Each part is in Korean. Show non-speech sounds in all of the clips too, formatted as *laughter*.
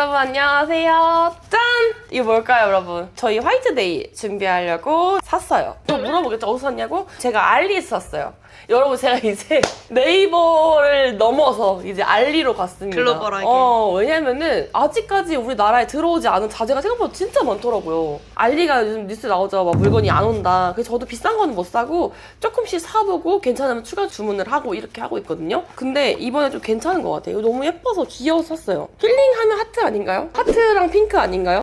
여러분 안녕하세요. 짠! 이거 뭘까요, 여러분? 저희 화이트데이 준비하려고 샀어요. 또 물어보겠죠? 어디서 샀냐고? 제가 알리에서 샀어요. 여러분 제가 이제 *laughs* 네이버를 넘어서 이제 알리로 갔습니다. 글로벌하게. 어, 왜냐면은 아직까지 우리나라에 들어오지 않은 자재가 생각보다 진짜 많더라고요. 알리가 요즘 뉴스 나오죠. 막 물건이 안 온다. 그래서 저도 비싼 거는 못 사고 조금씩 사보고 괜찮으면 추가 주문을 하고 이렇게 하고 있거든요. 근데 이번에 좀 괜찮은 것 같아요. 너무 예뻐서 귀여워서 샀어요. 힐링하면 하트 아닌가요? 하트랑 핑크 아닌가요?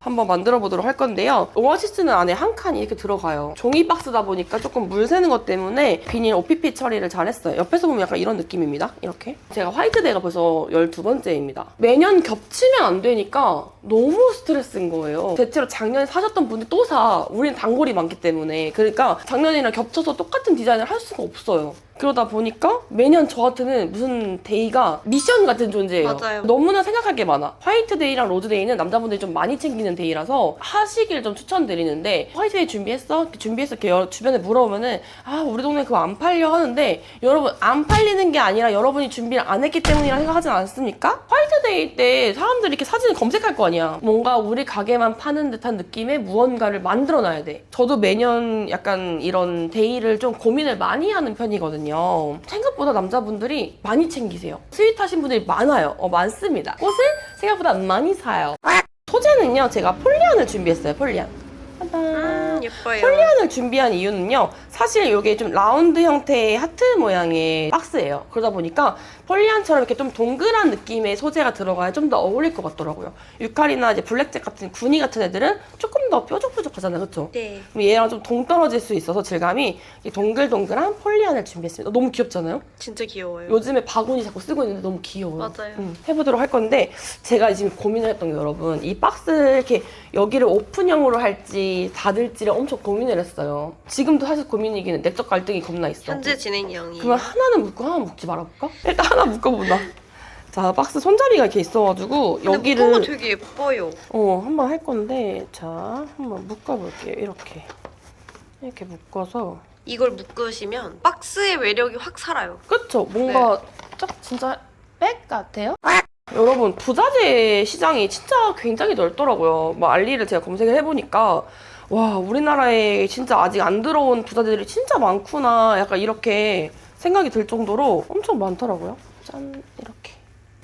한번 만들어 보도록 할 건데요. 오아시스는 안에 한 칸이 이렇게 들어가요. 종이 박스다 보니까 조금 물 새는 것 때문에 비닐 OPP 처리를 잘 했어요. 옆에서 보면 약간 이런 느낌입니다. 이렇게. 제가 화이트데이가 벌써 12번째입니다. 매년 겹치면 안 되니까 너무 스트레스인 거예요. 대체로 작년에 사셨던 분들 또 사. 우리는 단골이 많기 때문에. 그러니까 작년이랑 겹쳐서 똑같은 디자인을 할 수가 없어요. 그러다 보니까 매년 저한테는 무슨 데이가 미션 같은 존재예요. 맞아요. 너무나 생각할 게 많아. 화이트 데이랑 로즈 데이는 남자분들이 좀 많이 챙기는 데이라서 하시길 좀 추천드리는데 화이트 데이 준비했어? 준비했어? 이렇게 여- 주변에 물어보면은 아 우리 동네 그거 안 팔려 하는데 여러분 안 팔리는 게 아니라 여러분이 준비를 안 했기 때문이라 생각하지 않습니까? 화이트 데이 때 사람들이 이렇게 사진을 검색할 거 아니야. 뭔가 우리 가게만 파는 듯한 느낌의 무언가를 만들어놔야 돼. 저도 매년 약간 이런 데이를 좀 고민을 많이 하는 편이거든요. 생각보다 남자분들이 많이 챙기세요. 스윗하신 분들이 많아요. 어, 많습니다. 꽃을 생각보다 많이 사요. 소재는요, 제가 폴리안을 준비했어요, 폴리안. 짜잔. 음, 예뻐요. 폴리안을 준비한 이유는요. 사실 이게 좀 라운드 형태의 하트 모양의 박스예요. 그러다 보니까 폴리안처럼 이렇게 좀 동그란 느낌의 소재가 들어가야 좀 더 어울릴 것 같더라고요. 유칼이나 이제 블랙잭 같은 구니 같은 애들은 조금 더 뾰족뾰족하잖아요. 그렇죠? 네. 그럼 얘랑 좀 동떨어질 수 있어서 질감이 이 동글동글한 폴리안을 준비했습니다. 너무 귀엽잖아요? 진짜 귀여워요. 요즘에 바구니 자꾸 쓰고 있는데 너무 귀여워요. 맞아요. 음, 해보도록 할 건데 제가 지금 고민을 했던 게 여러분 이 박스를 이렇게 여기를 오픈형으로 할지 닫을지를 엄청 고민을 했어요. 지금도 사실 고민 이긴 해. 내적 갈등이 겁나 있어. 현재 진행 형이. 그러면 하나는 묶고 하나 묶지 말아볼까? 일단 하나 묶어보자. 자 박스 손잡이가 이렇게 있어가지고 여기를 되게 예뻐요. 어 한번 할 건데 자 한번 묶어볼게요. 이렇게 이렇게 묶어서 이걸 묶으시면 박스의 매력이 확 살아요. 그쵸? 뭔가 딱 진짜 백 같아요? 여러분 부자재 시장이 진짜 굉장히 넓더라고요. 뭐 알리를 제가 검색을 해보니까 와 우리나라에 진짜 아직 안 들어온 부자재들이 진짜 많구나 약간 이렇게 생각이 들 정도로 엄청 많더라고요. 짠 이렇게.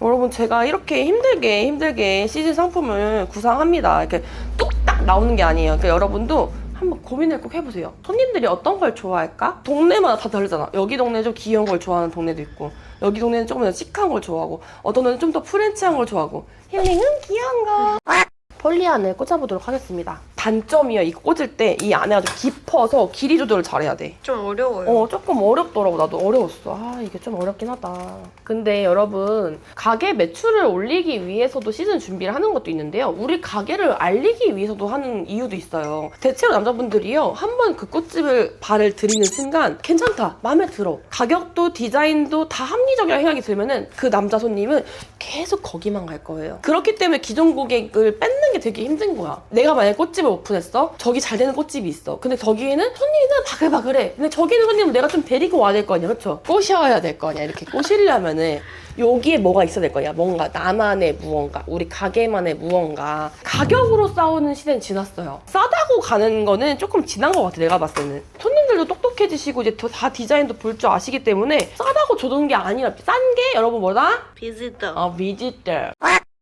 여러분 제가 이렇게 힘들게 힘들게 시즌 상품을 구상합니다. 이렇게 뚝딱 나오는 게 아니에요. 그러니까 여러분도 한번 고민을 꼭 해보세요. 손님들이 어떤 걸 좋아할까? 동네마다 다 다르잖아. 여기 동네 좀 귀여운 걸 좋아하는 동네도 있고 여기 동네는 조금 더 시크한 걸 좋아하고 어떤 데는 좀 더 프렌치한 걸 좋아하고 힐링은 귀여운 거. 폴리안을 꽂아보도록 하겠습니다. 단점이요. 이거 꽂을 때 이 안에가 좀 깊어서 길이 조절을 잘해야 돼. 좀 어려워요. 어, 조금 어렵더라고. 나도 어려웠어. 아, 이게 좀 어렵긴 하다. 근데 여러분, 가게 매출을 올리기 위해서도 시즌 준비를 하는 것도 있는데요. 우리 가게를 알리기 위해서도 하는 이유도 있어요. 대체로 남자분들이요. 한 번 그 꽃집을 발을 들이는 순간 괜찮다. 마음에 들어. 가격도 디자인도 다 합리적이라는 생각이 들면은 그 남자 손님은 계속 거기만 갈 거예요. 그렇기 때문에 기존 고객을 뺏는 게 되게 힘든 거야. 내가 만약에 꽃집을 오픈했어. 저기 잘 되는 꽃집이 있어. 근데 저기에는 손님이 바글바글해. 근데 저기 있는 손님은 내가 좀 데리고 와야 될 거 아니야. 그렇죠? 꼬셔야 될 거 아니야. 이렇게 꼬시려면은 여기에 뭐가 있어야 될 거야. 뭔가 나만의 무언가, 우리 가게만의 무언가. 가격으로 싸우는 시대는 지났어요. 싸다고 가는 거는 조금 지난 것 같아. 내가 봤을 때는. 손님들도 똑똑해지시고 이제 더다 디자인도 볼 줄 아시기 때문에 싸다고 줘두는 게 아니라 싼 게 여러분 뭐다? 비즈더. 어, 비지터.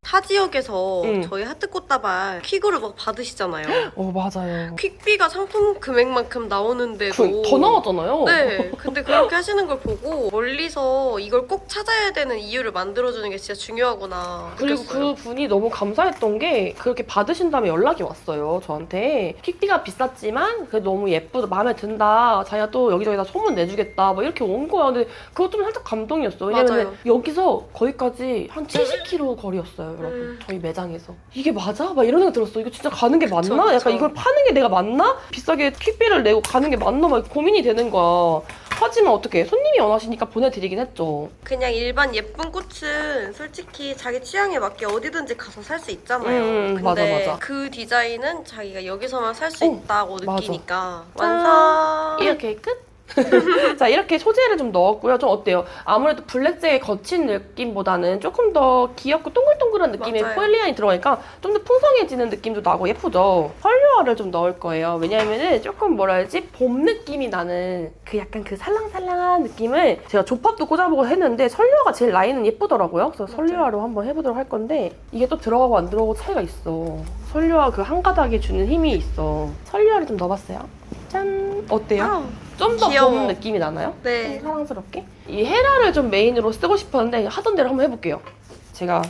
타 지역에서 응. 저희 하트 꽃다발 퀵으로 막 받으시잖아요. *gasps* 어, 맞아요. 퀵비가 상품 금액만큼 나오는데도 그, 더 나왔잖아요. 네, 근데 그렇게 하시는 걸 보고 멀리서 이걸 꼭 찾아야 되는 이유를 만들어주는 게 진짜 중요하구나 그리고 느꼈어요. 그 분이 너무 감사했던 게 그렇게 받으신 다음에 연락이 왔어요 저한테 킥비가 비쌌지만 그 너무 예쁘다 마음에 든다 자기가 또 여기저기다 소문 내주겠다 막 이렇게 온 거야 근데 그것 좀 살짝 감동이었어 왜냐면 맞아요. 여기서 거기까지 한 70km 거리였어요 여러분 음. 저희 매장에서 이게 맞아? 막 이런 생각 들었어 이거 진짜 가는 게 맞나? 그쵸, 약간 그쵸. 이걸 파는 게 내가 맞나? 비싸게 킥비를 내고 가는 게 맞나? 막 고민이 되는 거야 하지만 어떻게 손님이 원하시니까 보내드리긴 했죠 그냥 일반 예쁜 꽃은 솔직히 자기 취향에 맞게 어디든지 가서 살 수 있잖아요. 음, 근데 맞아, 맞아. 그 디자인은 자기가 여기서만 살 수 어, 있다고 맞아. 느끼니까 짠. 완성. 이렇게 끝 *laughs* 자 이렇게 소재를 좀 넣었고요. 좀 어때요? 아무래도 블랙잭의 거친 느낌보다는 조금 더 귀엽고 동글동글한 느낌의 맞아요. 폴리안이 들어가니까 좀 더 풍성해지는 느낌도 나고 예쁘죠? 펄류화를 좀 넣을 거예요. 왜냐면은 조금 뭐라 해야지 봄 느낌이 나는 그 약간 그 살랑살랑한 느낌을 제가 조팝도 꽂아보고 했는데 설류화가 제일 라인은 예쁘더라고요. 그래서. 설류화로 한번 해보도록 할 건데 이게 또 들어가고 안 들어가고 차이가 있어. 설류화 그 한 가닥에 주는 힘이 있어. 설류화를 좀 넣어봤어요. 짠! 어때요? 아, 좀더 귀여워. 봄 느낌이 나나요? 네. 좀 사랑스럽게. 이 헤라를 좀 메인으로 쓰고 싶었는데 하던 대로 한번 해볼게요. 제가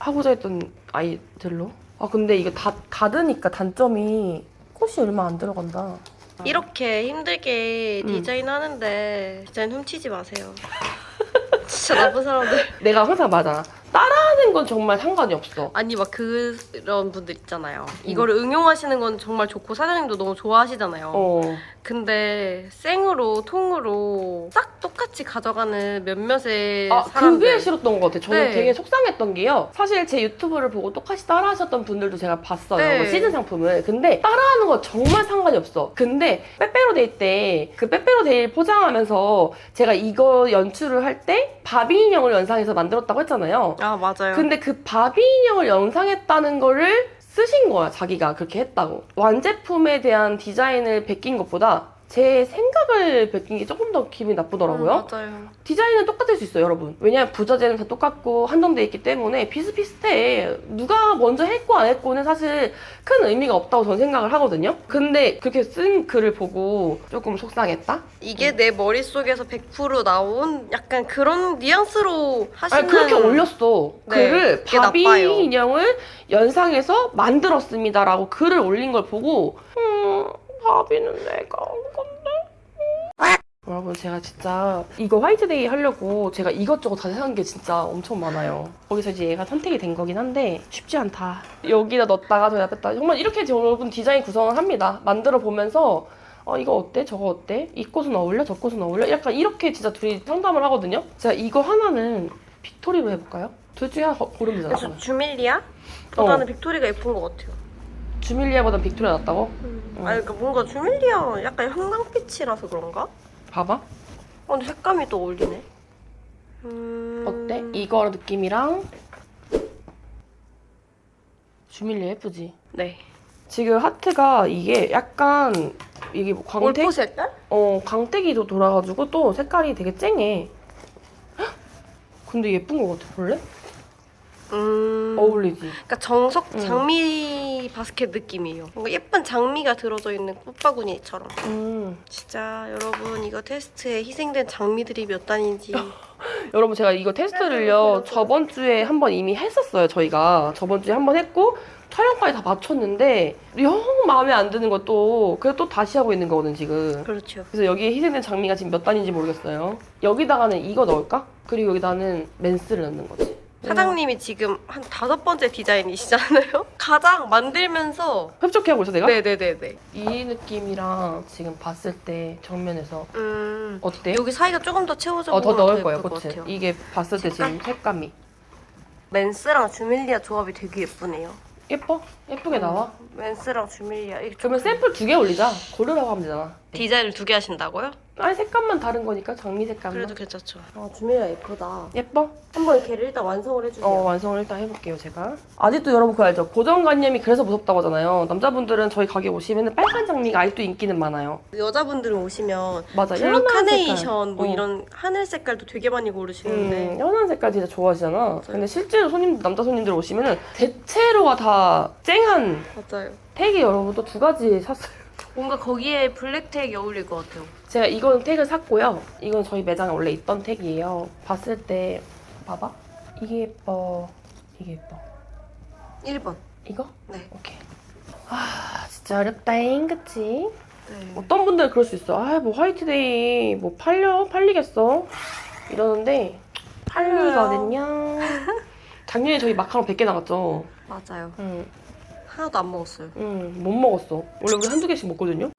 하고자 했던 아이들로. 아 근데 이거 다 가드니까 단점이 꽃이 얼마 안 들어간다. 이렇게 힘들게 음. 디자인하는데 디자인 훔치지 마세요. *laughs* 진짜 나쁜 사람들. 내가 항상 맞아. 따라하는 건 정말 상관이 없어. 아니 막 그런 분들 있잖아요. 음. 이거를 응용하시는 건 정말 좋고 사장님도 너무 좋아하시잖아요. 어. 근데 생으로 통으로 딱 똑같이 가져가는 몇몇의 아 사람들. 그게 싫었던 것 같아. 저는 네. 되게 속상했던 게요. 사실 제 유튜브를 보고 똑같이 따라 하셨던 분들도 제가 봤어요. 네. 뭐 시즌 상품을. 근데 따라하는 거 정말 상관이 없어. 근데 빼빼로 데이 때그 빼빼로 데이를 포장하면서 제가 이거 연출을 할 때 바비 인형을 연상해서 만들었다고 했잖아요. 아 맞아요. 근데 그 바비 인형을 연상했다는 거를 쓰신 거야, 자기가 그렇게 했다고. 완제품에 대한 디자인을 베낀 것보다 제 생각을 베낀 게 조금 더 기분이 나쁘더라고요. 음, 맞아요. 디자인은 똑같을 수 있어요, 여러분. 왜냐면 부자재는 다 똑같고 한정돼 있기 때문에 비슷비슷해. 누가 먼저 했고 안 했고는 사실 큰 의미가 없다고 저는 생각을 하거든요. 근데 그렇게 쓴 글을 보고 조금 속상했다? 이게 내 머릿속에서 100% 나온 약간 그런 뉘앙스로 하시는 아니 그렇게 올렸어. 네, 글을 바비 나빠요. 인형을 연상해서 만들었습니다라고 글을 올린 걸 보고 음 바비는 내가 한 건데. 여러분 제가 진짜 이거 화이트데이 하려고 제가 이것저것 다 사는 게 진짜 엄청 많아요. 거기서 이제 얘가 선택이 된 거긴 한데 쉽지 않다. 여기다 넣었다가 저기다 뺐다. 정말 이렇게 여러분 디자인 구성을 합니다. 만들어 보면서 어 이거 어때? 저거 어때? 이 꽃은 어울려? 저 꽃은 어울려? 약간 이렇게 진짜 둘이 상담을 하거든요. 제가 이거 하나는 빅토리로 해볼까요? 둘 중에 하나 거- 고르면 되잖아. 그래서 주밀리아? 보다는 어. 빅토리가 예쁜 것 같아요. 주밀리아보다 빅토리아 낫다고? 음. 음. 아니 그러니까 뭔가 주밀리아 약간 형광빛이라서 그런가? 봐봐. 어, 근데 색감이 또 어울리네. 음... 어때? 이거 느낌이랑 주밀리아 예쁘지? 네. 지금 하트가 이게 약간 이게 뭐 광택 올포 색깔? 어 광택이도 돌아가지고 또 색깔이 되게 쨍해. 헉! 근데 예쁜 거 같아 볼래? 음. 어울리지. 그러니까 정석 음. 장미 바스켓 느낌이에요. 뭔가 예쁜 장미가 들어져 있는 꽃바구니처럼. 음. 진짜 여러분 이거 테스트에 희생된 장미들이 몇 단인지 *laughs* 여러분 제가 이거 테스트를요 저번 주에 한 번 이미 했었어요 저희가 저번 주에 한 번 했고 촬영까지 다 마쳤는데 영 마음에 안 드는 것도 그래서 또 다시 하고 있는 거거든 지금. 그렇죠. 그래서 여기에 희생된 장미가 지금 몇 단인지 모르겠어요. 여기다가는 이거 넣을까? 그리고 여기다는 맨스를 넣는 거지. 사장님이 지금 한 다섯 번째 디자인이시잖아요. *laughs* 가장 만들면서 흡족해 하고 있어 내가? 네네네네. 이 느낌이랑 지금 봤을 때 정면에서 음 어때? 여기 사이가 조금 더 채워져 어, 더 보면 넣을 더 거예요, 예쁠 것 꽃을. 같아요. 이게 봤을 때 지금 색감이. 맨스랑 주밀리아 조합이 되게 예쁘네요. 예뻐? 예쁘게 나와? 맨스랑 주밀리아 이게 그러면 좀- 샘플 두 개 올리자. 고르라고 하면 되잖아. 디자인을 두 개 하신다고요? 아니, 색감만 다른 거니까, 장미 색감만. 그래도 괜찮죠. 아, 주밀리아 예쁘다. 예뻐? 한번 걔를 일단 완성을 해주세요. 어, 완성을 일단 해볼게요, 제가. 아직도 여러분 그거 알죠? 고정관념이 그래서 무섭다고 하잖아요. 남자분들은 저희 가게 오시면 빨간 장미가 아직도 인기는 많아요. 여자분들은 오시면 맞아, 블루 연한 카네이션 색깔. 뭐 어. 이런 하늘 색깔도 되게 많이 고르시는데 음, 연한 색깔 진짜 좋아하시잖아. 근데 실제로 손님, 남자 손님들 오시면은 대체로가 다 쨍한 맞아요. 택이 여러분 또 두 가지 샀어요. 뭔가 거기에 블랙텍이 어울릴 것 같아요. 제가 이건 택을 샀고요. 이건 저희 매장에 원래 있던 택이에요. 봤을 때 봐봐. 이게 예뻐. 이게 예뻐. 1번. 이거? 네. 오케이. 아 진짜 어렵다잉 그치? 네. 어떤 분들은 그럴 수 있어. 아 뭐 화이트데이 뭐 팔려? 팔리겠어? 이러는데 팔리거든요. 작년에 저희 마카롱 100개 나갔죠. 맞아요. 응, 하나도 안 먹었어요. 응, 못 먹었어. 원래 우리 한두 개씩 먹거든요.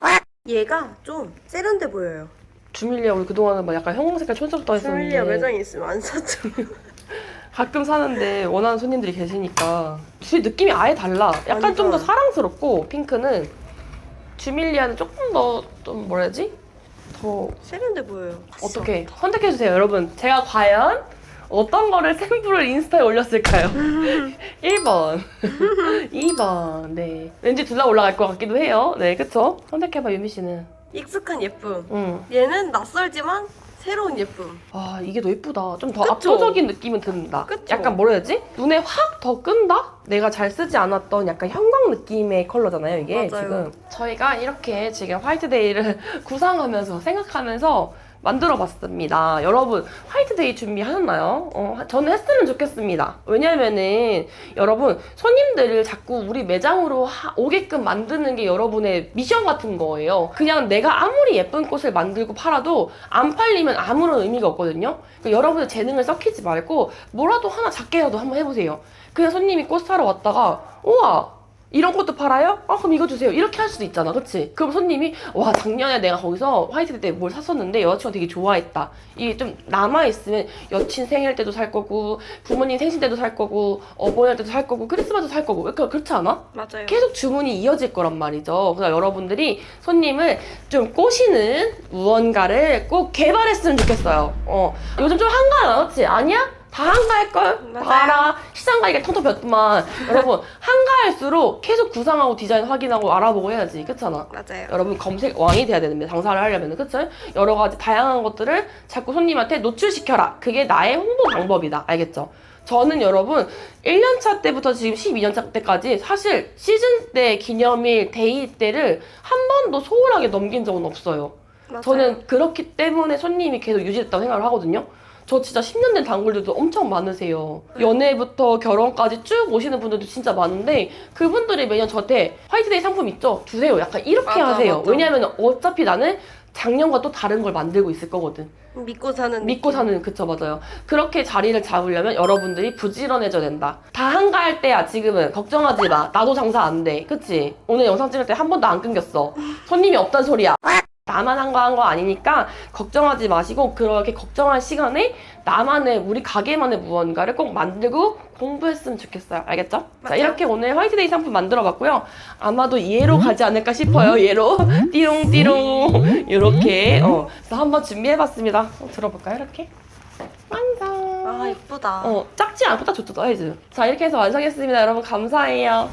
얘가 좀 세련돼 보여요. 주밀리아 우리 그동안은 막 약간 형광 색깔 촌스럽다 했었는데 주밀리아 매장에 있으면 안 샀죠. *laughs* 가끔 사는데 원하는 손님들이 계시니까 둘이 느낌이 아예 달라. 약간 좀 더 완전. 사랑스럽고 핑크는 주밀리아는 조금 더 좀 뭐라 해야지? 저 세련돼 보여요. 어떻게 선택해 주세요, 여러분. 제가 과연 어떤 거를 샘플을 인스타에 올렸을까요? *laughs* 1번, 2번. *laughs* 네. 왠지 둘 다 올라갈 것 같기도 해요. 네, 그쵸? 선택해봐, 유미 씨는. 익숙한 예쁨. 응. 얘는 낯설지만 새로운 예쁨. 아, 이게 더 예쁘다. 좀 더 그쵸? 압도적인 느낌은 든다. 그쵸? 약간 뭐라 해야 되지? 눈에 확 더 끈다? 내가 잘 쓰지 않았던 약간 형광 느낌의 컬러잖아요, 이게 맞아요. 지금. 저희가 이렇게 지금 화이트데이를 *laughs* 구상하면서 생각하면서 만들어 봤습니다. 여러분, 화이트데이 준비하셨나요? 어, 저는 했으면 좋겠습니다. 왜냐면은 여러분, 손님들을 자꾸 우리 매장으로 하- 오게끔 만드는 게 여러분의 미션 같은 거예요. 그냥 내가 아무리 예쁜 꽃을 만들고 팔아도 안 팔리면 아무런 의미가 없거든요. 그러니까 여러분의 재능을 썩히지 말고 뭐라도 하나 작게라도 한번 해보세요. 그냥 손님이 꽃 사러 왔다가 우와 이런 것도 팔아요? 아 그럼 이거 주세요. 이렇게 할 수도 있잖아, 그렇지? 그럼 손님이 와 작년에 내가 거기서 화이트데이 때 뭘 샀었는데 여자친구가 되게 좋아했다. 이게 좀 남아 있으면 여친 생일 때도 살 거고 부모님 생신 때도 살 거고 어버이날 때도 살 거고 크리스마스도 살 거고 그러니까 그렇지 않아? 맞아요. 계속 주문이 이어질 거란 말이죠. 그래서 여러분들이 손님을 좀 꼬시는 무언가를 꼭 개발했으면 좋겠어요. 어. 요즘 좀 한가하나, 그렇지? 아니야? 다 한가할걸? 맞아요. 봐라. 시장 가기가 텅텅 폈구만. *laughs* 여러분, 한가할수록 계속 구상하고 디자인 확인하고 알아보고 해야지. 그렇잖아. 맞아요. 여러분 검색 왕이 돼야 되는데 장사를 하려면 그쵸? 여러 가지 다양한 것들을 자꾸 손님한테 노출시켜라. 그게 나의 홍보 방법이다. 알겠죠? 저는 여러분 1년차 때부터 지금 12년차 때까지 사실 시즌 때 기념일 데이 때를 한 번도 소홀하게 넘긴 적은 없어요. 맞아요. 저는 그렇기 때문에 손님이 계속 유지됐다고 생각을 하거든요. 저 진짜 10년 된 단골들도 엄청 많으세요. 연애부터 결혼까지 쭉 오시는 분들도 진짜 많은데 그분들이 매년 저한테 화이트데이 상품 있죠? 주세요. 약간 이렇게 맞아, 하세요. 맞아. 왜냐면 어차피 나는 작년과 또 다른 걸 만들고 있을 거거든. 믿고 사는 믿고 느낌. 사는 그쵸 맞아요. 그렇게 자리를 잡으려면 여러분들이 부지런해져야 된다. 다 한가할 때야 지금은 걱정하지 마. 나도 장사 안 돼. 그치? 오늘 영상 찍을 때 한 번도 안 끊겼어. 손님이 없단 소리야. 나만 한 거 한 거 아니니까 걱정하지 마시고 그렇게 걱정할 시간에 나만의 우리 가게만의 무언가를 꼭 만들고 공부했으면 좋겠어요. 알겠죠? 자. 이렇게 오늘 화이트데이 상품 만들어봤고요. 아마도 얘로 가지 않을까 싶어요. 얘로 띠롱띠롱 이렇게 어, 그래서 한번 준비해봤습니다. 어, 들어볼까요? 이렇게 완성. 아 예쁘다. 어 작지 않고 딱 좋죠 사이즈. 자 이렇게 해서 완성했습니다. 여러분 감사해요.